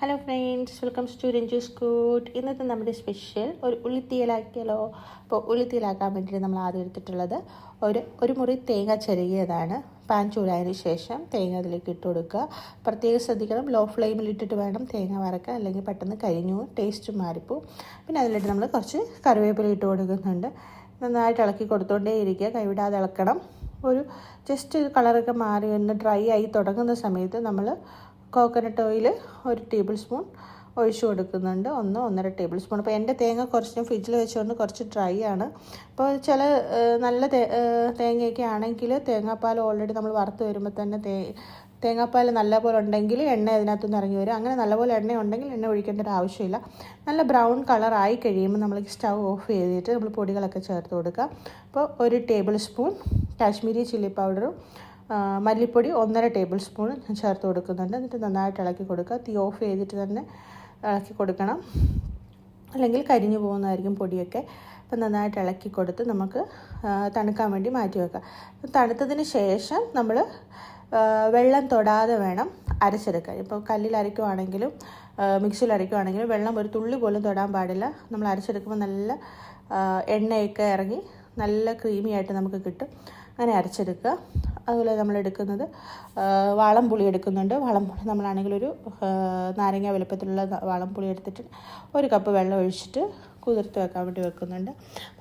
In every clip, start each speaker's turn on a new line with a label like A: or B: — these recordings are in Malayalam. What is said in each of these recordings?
A: Hello friends welcome to Ranju's Koottu ഇന്നത്തെ നമ്മുടെ സ്പെഷ്യൽ ഒരു ഉള്ളിത്തീയലാക്കിയാലോ? അപ്പോൾ ഉള്ളിത്തീയലാക്കാൻ വേണ്ടിയിട്ട് നമ്മൾ ആദ്യം എടുത്തിട്ടുള്ളത് ഒരു ഒരു മുറി തേങ്ങ ചെരുകിയതാണ്. പാൻ ചൂടായതിന് ശേഷം തേങ്ങ അതിലേക്ക് ഇട്ട് കൊടുക്കുക. പ്രത്യേകം ശ്രദ്ധിക്കണം. ലോ ഫ്ലെയിമിൽ ഇട്ടിട്ട് വേണം തേങ്ങ വറക്കുക അല്ലെങ്കിൽ പെട്ടെന്ന് കരിഞ്ഞു ടേസ്റ്റ് മാറിപ്പോവും. പിന്നെ അതിലിട്ട് നമ്മൾ കുറച്ച് കറിവേപ്പില ഇട്ട് കൊടുക്കുന്നുണ്ട്. നന്നായിട്ട് ഇളക്കി കൊടുത്തുകൊണ്ടേ ഇരിക്കുക. കൈവിടാതെ ഇളക്കണം. ഒരു ജസ്റ്റ് കളറൊക്കെ മാറി ഒന്ന് ഡ്രൈ ആയി തുടങ്ങുന്ന സമയത്ത് നമ്മൾ കോക്കനട്ട് ഓയിൽ ഒരു ടേബിൾ സ്പൂൺ ഒഴിച്ചു കൊടുക്കുന്നുണ്ട്. ഒന്ന് ഒന്നര ടേബിൾ സ്പൂൺ അപ്പോൾ എന്റെ തേങ്ങ കുറച്ച് ഫ്രിഡ്ജിൽ വെച്ചുകൊണ്ട് കുറച്ച് ഡ്രൈ ആണ്. അപ്പോൾ ചില നല്ല തേങ്ങയൊക്കെ ആണെങ്കിൽ തേങ്ങാപ്പാൽ ഓൾറെഡി നമ്മൾ വറുത്ത് വരുമ്പോൾ തന്നെ തേ തേങ്ങാപ്പാൽ നല്ലപോലെ ഉണ്ടെങ്കിൽ എണ്ണ ഇതിനകത്തുനിന്ന് ഇറങ്ങി വരും. അങ്ങനെ നല്ലപോലെ എണ്ണ ഉണ്ടെങ്കിൽ എണ്ണ ഒഴിക്കേണ്ട ഒരു ആവശ്യമില്ല. നല്ല ബ്രൗൺ കളറായി കഴിയുമ്പോൾ നമ്മൾ സ്റ്റവ് ഓഫ് ചെയ്തിട്ട് നമ്മൾ പൊടികളൊക്കെ ചേർത്ത് കൊടുക്കുക. അപ്പോൾ ഒരു ടേബിൾ സ്പൂൺ കാശ്മീരി ചില്ലി പൗഡറും മല്ലിപ്പൊടി ഒന്നര ടേബിൾ സ്പൂൺ ചേർത്ത് കൊടുക്കുന്നുണ്ട്. എന്നിട്ട് നന്നായിട്ട് ഇളക്കി കൊടുക്കുക. തീ ഓഫ് ചെയ്തിട്ട് തന്നെ ഇളക്കി കൊടുക്കണം. അല്ലെങ്കിൽ കരിഞ്ഞു പോകുന്നതായിരിക്കും പൊടിയൊക്കെ. അപ്പം നന്നായിട്ട് ഇളക്കി കൊടുത്ത് നമുക്ക് തണുക്കാൻ വേണ്ടി മാറ്റി വെക്കാം. തണുത്തതിന് ശേഷം നമ്മൾ വെള്ളം തൊടാതെ വേണം അരച്ചെടുക്കാൻ. ഇപ്പോൾ കല്ലിൽ അരയ്ക്കുവാണെങ്കിലും മിക്സിയിൽ അരയ്ക്കുവാണെങ്കിലും വെള്ളം ഒരു തുള്ളി പോലും തൊടാൻ പാടില്ല. നമ്മൾ അരച്ചെടുക്കുമ്പോൾ നല്ല എണ്ണയൊക്കെ ഇറങ്ങി നല്ല ക്രീമി ആയിട്ട് നമുക്ക് കിട്ടും. അങ്ങനെ അരച്ചെടുക്കുക. അതുപോലെ നമ്മൾ എടുക്കുന്നത് വാളംപുളി എടുക്കുന്നുണ്ട്. വാളംപുളി നമ്മളാണെങ്കിൽ ഒരു നാരങ്ങ വലുപ്പത്തിലുള്ള വാളംപുളി എടുത്തിട്ട് ഒരു കപ്പ് വെള്ളം ഒഴിച്ചിട്ട് കുതിർത്ത് വെക്കാൻ വേണ്ടി വെക്കുന്നുണ്ട്.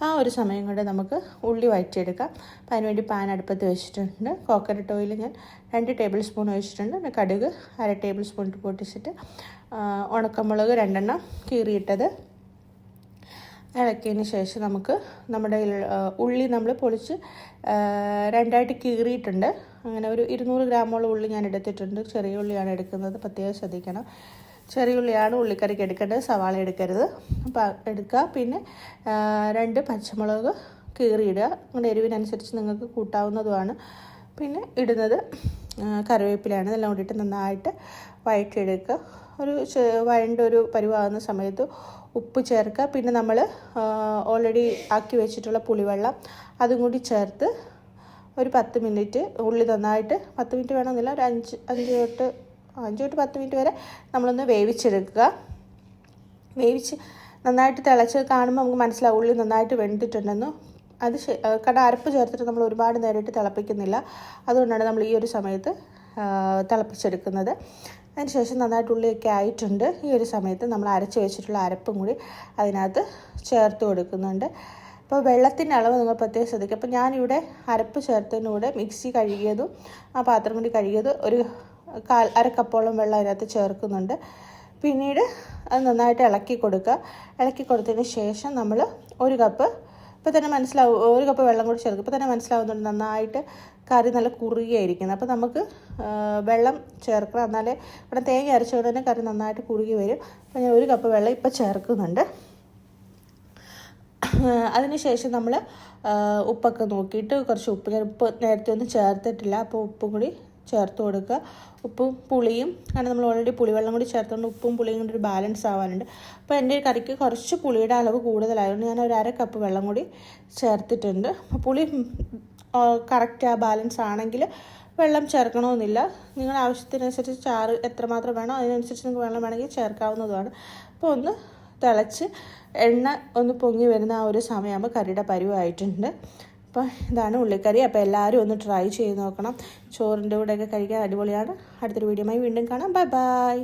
A: ആ ഒരു സമയം കൊണ്ട് നമുക്ക് ഉള്ളി വഴറ്റിയെടുക്കാം. അപ്പം അതിനുവേണ്ടി പാൻ അടുപ്പത്ത് വെച്ചിട്ടുണ്ട്. കോക്കനട്ട് ഓയിൽ ഞാൻ രണ്ട് ടേബിൾ സ്പൂൺ ഒഴിച്ചിട്ടുണ്ട്. കടുക് അര ടേബിൾ സ്പൂൺ പൊട്ടിച്ചിട്ട് ഉണക്കമുളക് രണ്ടെണ്ണം കീറിയിട്ടത് ഇളക്കിയതിന് ശേഷം നമുക്ക് നമ്മുടെ ഉള്ളി നമ്മൾ പൊളിച്ച് രണ്ടായിട്ട് കീറിയിട്ടുണ്ട്. അങ്ങനെ ഒരു ഇരുന്നൂറ് ഗ്രാമോളം ഉള്ളി ഞാൻ എടുത്തിട്ടുണ്ട്. ചെറിയ ഉള്ളിയാണ് എടുക്കുന്നത്. പ്രത്യേകം ശ്രദ്ധിക്കണം. ചെറിയ ഉള്ളിയാണ് ഉള്ളിക്കറിക്ക് എടുക്കേണ്ടത്. സവാള എടുക്കരുത്. അപ്പോൾ എടുക്കുക. പിന്നെ രണ്ട് പച്ചമുളക് കീറിയിടുക. നിങ്ങളുടെ എരിവിനനുസരിച്ച് നിങ്ങൾക്ക് കൂട്ടാവുന്നതുമാണ്. പിന്നെ ഇടുന്നത് കറിവേപ്പിലാണ് ഇതെല്ലാം കൂടിയിട്ട് നന്നായിട്ട് വഴറ്റിയെടുക്കുക. ഒരു വഴണ്ട ഒരു പരുവാകുന്ന സമയത്ത് ഉപ്പ് ചേർക്കുക പിന്നെ നമ്മൾ ഓൾറെഡി ആക്കി വെച്ചിട്ടുള്ള പുളിവെള്ളം അതും കൂടി ചേർത്ത് ഒരു പത്ത് മിനിറ്റ് ഉള്ളി നന്നായിട്ട് പത്ത് മിനിറ്റ് വേണമെന്നില്ല ഒരു അഞ്ച് അഞ്ച് തൊട്ട് അഞ്ച് തൊട്ട് പത്ത് മിനിറ്റ് വരെ നമ്മളൊന്ന് വേവിച്ചെടുക്കുക. വേവിച്ച് നന്നായിട്ട് തിളച്ച് കാണുമ്പോൾ നമുക്ക് മനസ്സിലാവും ഉള്ളി നന്നായിട്ട് വെന്തിട്ടുണ്ടെന്ന്. അത് കട അരപ്പ് ചേർത്തിട്ട് നമ്മൾ ഒരുപാട് നേരിട്ട് തിളപ്പിക്കുന്നില്ല. അതുകൊണ്ടാണ് നമ്മൾ ഈ ഒരു സമയത്ത് തിളപ്പിച്ചെടുക്കുന്നത്. അതിനുശേഷം നന്നായിട്ട് ഉള്ളിയൊക്കെ ആയിട്ടുണ്ട്. ഈ ഒരു സമയത്ത് നമ്മൾ അരച്ച് വെച്ചിട്ടുള്ള അരപ്പും കൂടി അതിനകത്ത് ചേർത്ത് കൊടുക്കുന്നുണ്ട്. അപ്പോൾ വെള്ളത്തിന്റെ അളവ് നിങ്ങൾ പ്രത്യേകം ശ്രദ്ധിക്കുക. അപ്പോൾ ഞാനിവിടെ അരപ്പ് ചേർത്തതിനൂടെ മിക്സി കഴുകിയതും ആ പാത്രം കൂടി കഴുകിയത് ഒരു കാൽ അരക്കപ്പോളം വെള്ളം അതിനകത്ത് ചേർക്കുന്നുണ്ട്. പിന്നീട് അത് നന്നായിട്ട് ഇളക്കി കൊടുക്കുക. ഇളക്കി കൊടുത്തതിന് ശേഷം നമ്മൾ ഒരു കപ്പ് ഇപ്പോൾ തന്നെ മനസ്സിലാവും ഒരു കപ്പ് വെള്ളം കൂടി ചേർക്കും ഇപ്പോൾ തന്നെ മനസ്സിലാവുന്നുണ്ട് നന്നായിട്ട് കറി നല്ല കുറുകിയായിരിക്കുന്നത്. അപ്പോൾ നമുക്ക് വെള്ളം ചേർക്കണം. എന്നാലേ ഇവിടെ തേങ്ങ അരച്ചുകൊണ്ട് തന്നെ കറി നന്നായിട്ട് കുറുകി വരും. അപ്പോൾ ഞാൻ ഒരു കപ്പ് വെള്ളം ഇപ്പോൾ ചേർക്കുന്നുണ്ട്. അതിനുശേഷം നമ്മൾ ഉപ്പൊക്കെ നോക്കിയിട്ട് കുറച്ച് ഉപ്പ്. ഞാൻ ഉപ്പ് നേരത്തെ ഒന്നും ചേർത്തിട്ടില്ല. അപ്പോൾ ഉപ്പും കൂടി ചേർത്ത് കൊടുക്കുക. ഉപ്പും പുളിയും കാരണം നമ്മൾ ഓൾറെഡി പുളിവെള്ളം കൂടി ചേർത്തുകൊണ്ട് ഉപ്പും പുളിയും കൂടി ഒരു ബാലൻസ് ആവാനുണ്ട്. അപ്പോൾ എന്റെ കറിക്ക് കുറച്ച് പുളിയുടെ അളവ് കൂടുതലായതുകൊണ്ട് ഞാൻ ഒരു അര കപ്പ് വെള്ളം കൂടി ചേർത്തിട്ടുണ്ട്. പുളി കറക്റ്റ് ആ ബാലൻസ് ആണെങ്കിൽ വെള്ളം ചേർക്കണമെന്നില്ല. നിങ്ങളുടെ ആവശ്യത്തിനനുസരിച്ച് ചാറ് എത്രമാത്രം വേണോ അതിനനുസരിച്ച് നിങ്ങൾക്ക് വെള്ളം വേണമെങ്കിൽ ചേർക്കാവുന്നതുമാണ്. അപ്പോൾ ഒന്ന് തിളച്ച് എണ്ണ ഒന്ന് പൊങ്ങി വരുന്ന ആ ഒരു സമയമാകുമ്പോൾ കറിയുടെ പരിവായിട്ടുണ്ട്. അപ്പോൾ ഇതാണ് ഉള്ളിക്കറി. അപ്പോൾ എല്ലാവരും ഒന്ന് ട്രൈ ചെയ്ത് നോക്കണം. ചോറിന്റെ കൂടെയൊക്കെ കഴിക്കാൻ അടിപൊളിയാണ്. അടുത്തൊരു വീഡിയോയുമായി വീണ്ടും കാണാം. Bye bye